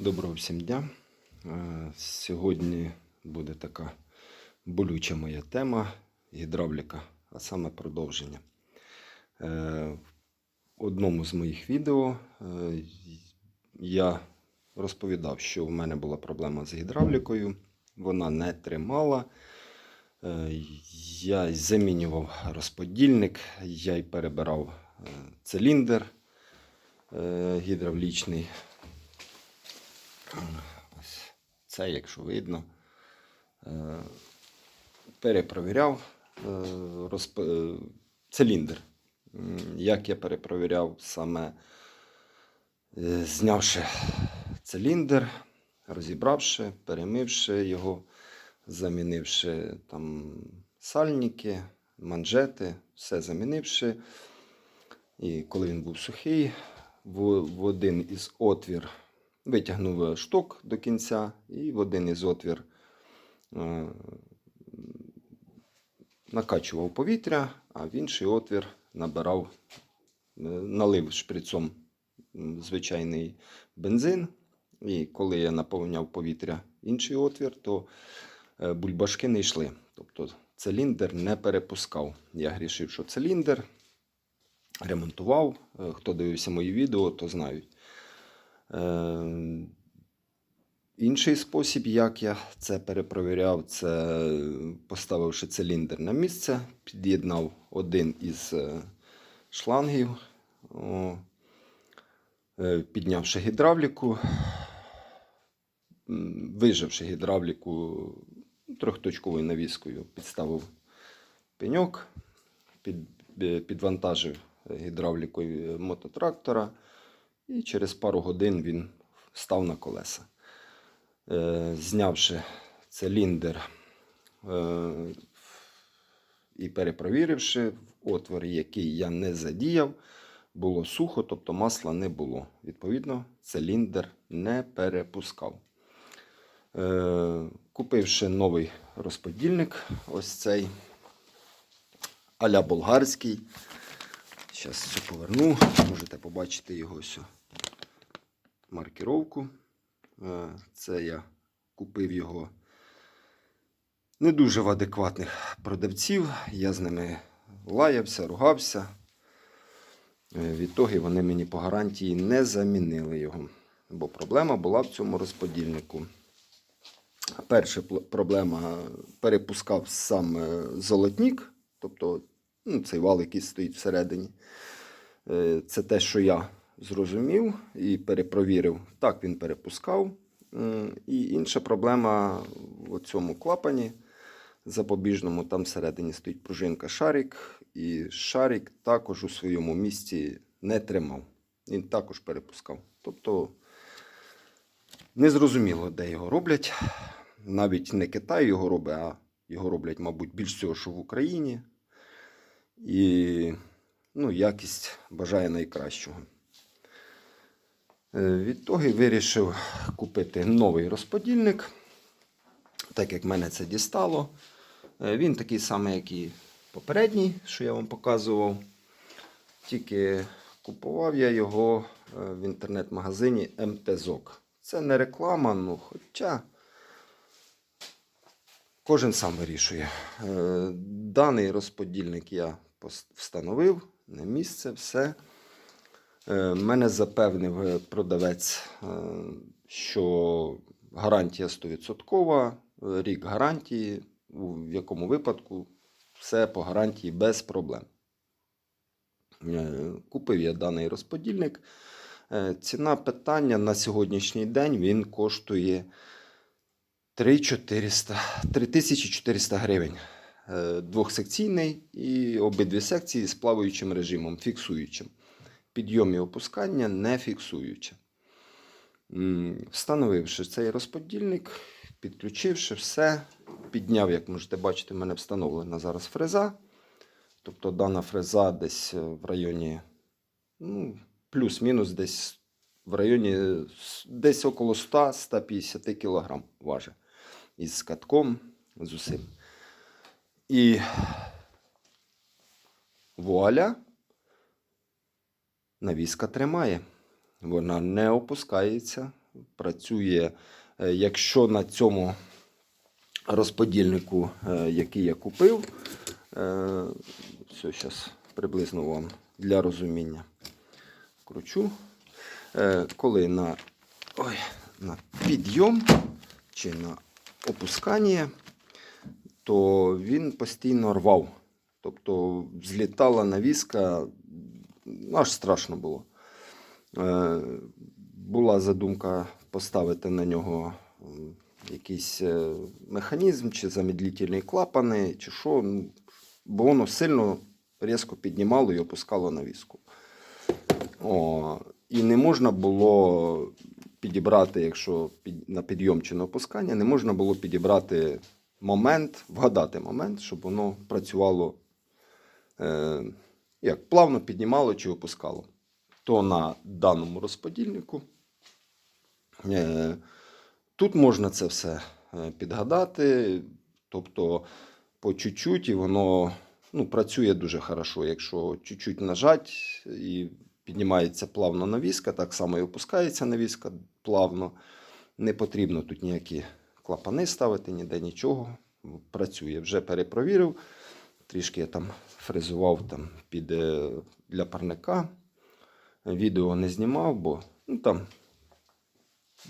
Доброго всім дня. Е, Сьогодні буде така болюча моя тема гідравліка, а саме продовження. Е, В одному з моїх відео е, я розповідав, що в мене була проблема з гідравлікою, вона не тримала. Я замінював розподільник, я й перебирав циліндр гідравлічний. Ось це, якщо видно, е, перепровіряв е, розп... е, циліндр. Як я перепровіряв саме знявши циліндр, розібравши, перемивши його, замінивши там сальники, манжети, все замінивши. І коли він був сухий, в один із отвір витягнув шток до кінця і в один із отвір е, накачував повітря, а в інший отвір набирав, е, налив шприцом звичайний бензин. І коли я наповняв повітря інший отвір, то е, бульбашки не йшли. Тобто циліндр не перепускав. Я грішив, що циліндр ремонтував. Е, Хто дивився мої відео, то знають. Е, Інший спосіб, як я це перепровіряв, це поставивши циліндр на місце, під'єднав один із е, шлангів, е, піднявши гідравліку, виживши гідравліку трьохточковою навіскою, підставив пеньок, е, підвантажив гідравлікою мототрактора, і через пару годин він став на колеса. Е, знявши циліндр е, і перепровіривши отвор, який я не задіяв, було сухо, тобто масла не було. Відповідно, циліндр не перепускав. Е, Купивши новий розподільник, ось цей аля болгарський. Зараз все поверну, можете побачити його ось маркіровку. Е, Це я купив його не дуже в адекватних продавців. Я з ними лаявся, ругався. Е, Відтоді вони мені по гарантії не замінили його. Бо проблема була в цьому розподільнику. Перша проблема перепускав сам е, золотник, тобто ну, цей вал, який стоїть всередині. Це те, що я зрозумів і перепровірив. Так він перепускав. І інша проблема в цьому клапані запобіжному. Там всередині стоїть пружинка шарик, і шарик також у своєму місці не тримав. Він також перепускав. Тобто незрозуміло, де його роблять. Навіть не Китай його робить, а його роблять, мабуть, більш всього, що в Україні. І ну, якість бажає найкращого. Е, Відтоді вирішив купити новий розподільник, так як мене це дістало. Е, Він такий самий, як і попередній, що я вам показував. Тільки купував я його е, в інтернет-магазині МТЗОК. Це не реклама, ну хоча кожен сам вирішує. Даний розподільник я встановив на місце, все. Е, Мене запевнив е, продавець, е, що гарантія 100%, е, рік гарантії, у якому випадку все по гарантії без проблем. Купив я даний розподільник. Ціна питання на сьогоднішній день він коштує 3400, 3400 гривень. Двохсекційний і обидві секції з плаваючим режимом, фіксуючим. Підйом і опускання не фіксуючи. Встановивши цей розподільник, підключивши все, підняв, як можете бачити, в мене встановлена зараз фреза. Тобто дана фреза десь е, в районі, ну, плюс-мінус десь в районі е, десь около 100-150 кг важить. Із катком, з усім. І вуаля, навіска тримає. Вона не опускається працює, е, якщо на цьому розподільнику, е, який я купив, е, все, зараз приблизно вам для розуміння кручу. Коли на, ой, на підйом чи на опускання, то він постійно рвав. Тобто злітала навіска, аж страшно було. Е, Була задумка поставити на нього якийсь е, механізм, чи замедлительні клапани, чи що, ну, бо воно сильно різко піднімало і опускало навіску. О, і не можна було підібрати, якщо під, на підйом чи на опускання, не можна було підібрати момент, вгадати момент, щоб воно працювало е, як плавно піднімало чи опускало. То на даному розподільнику. Е, тут можна це все е, підгадати, тобто по чуть-чуть, і воно ну, працює дуже хорошо. Якщо чуть-чуть нажать і піднімається плавно навіска, так само і опускається навіска плавно. Не потрібно тут ніякі клапани ставити, ніде нічого. Працює. Вже перепровірив. Трішки я там фрезував там під, е, для парника. Відео не знімав, бо ну, там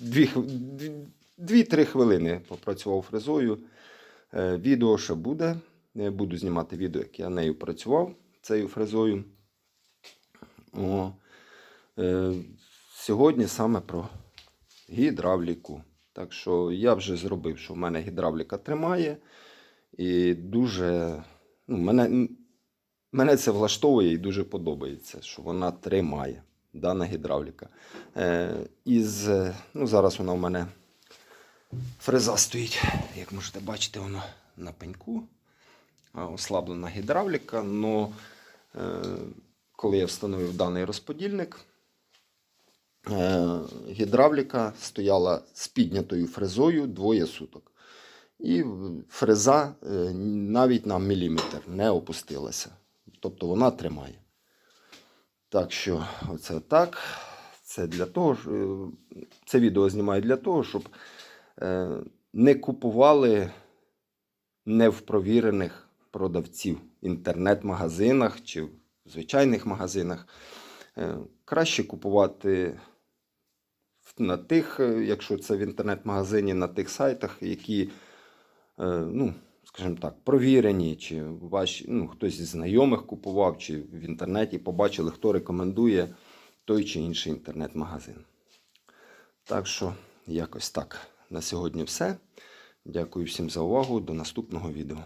2-3 хвилини попрацював фрезою. Е, Відео ще буде. Буду знімати відео, як я нею працював цією фрезою. О, е, сьогодні саме про гідравліку. Так що я вже зробив, що в мене гідравліка тримає. І дуже. Ну, мене, мене це влаштовує і дуже подобається, що вона тримає. Дана гідравліка. Е, із, е, ну, зараз вона у мене фреза стоїть. Як можете бачити, воно на пеньку. Ослаблена гідравліка. Но е, коли я встановив даний розподільник, е, гідравліка стояла з піднятою фрезою двоє суток. І фреза е, навіть на міліметр не опустилася. Тобто вона тримає. Так що, оце так. Це для того, е, це відео знімаю для того, щоб е, не купували не в провірених продавців в інтернет-магазинах чи в звичайних магазинах. Краще купувати на тих, якщо це в інтернет-магазині, на тих сайтах, які, ну, скажімо так, провірені, чи ваші, ну, хтось із знайомих купував, чи в інтернеті побачили, хто рекомендує той чи інший інтернет-магазин. Так що, якось так. На сьогодні все. Дякую всім за увагу. До наступного відео.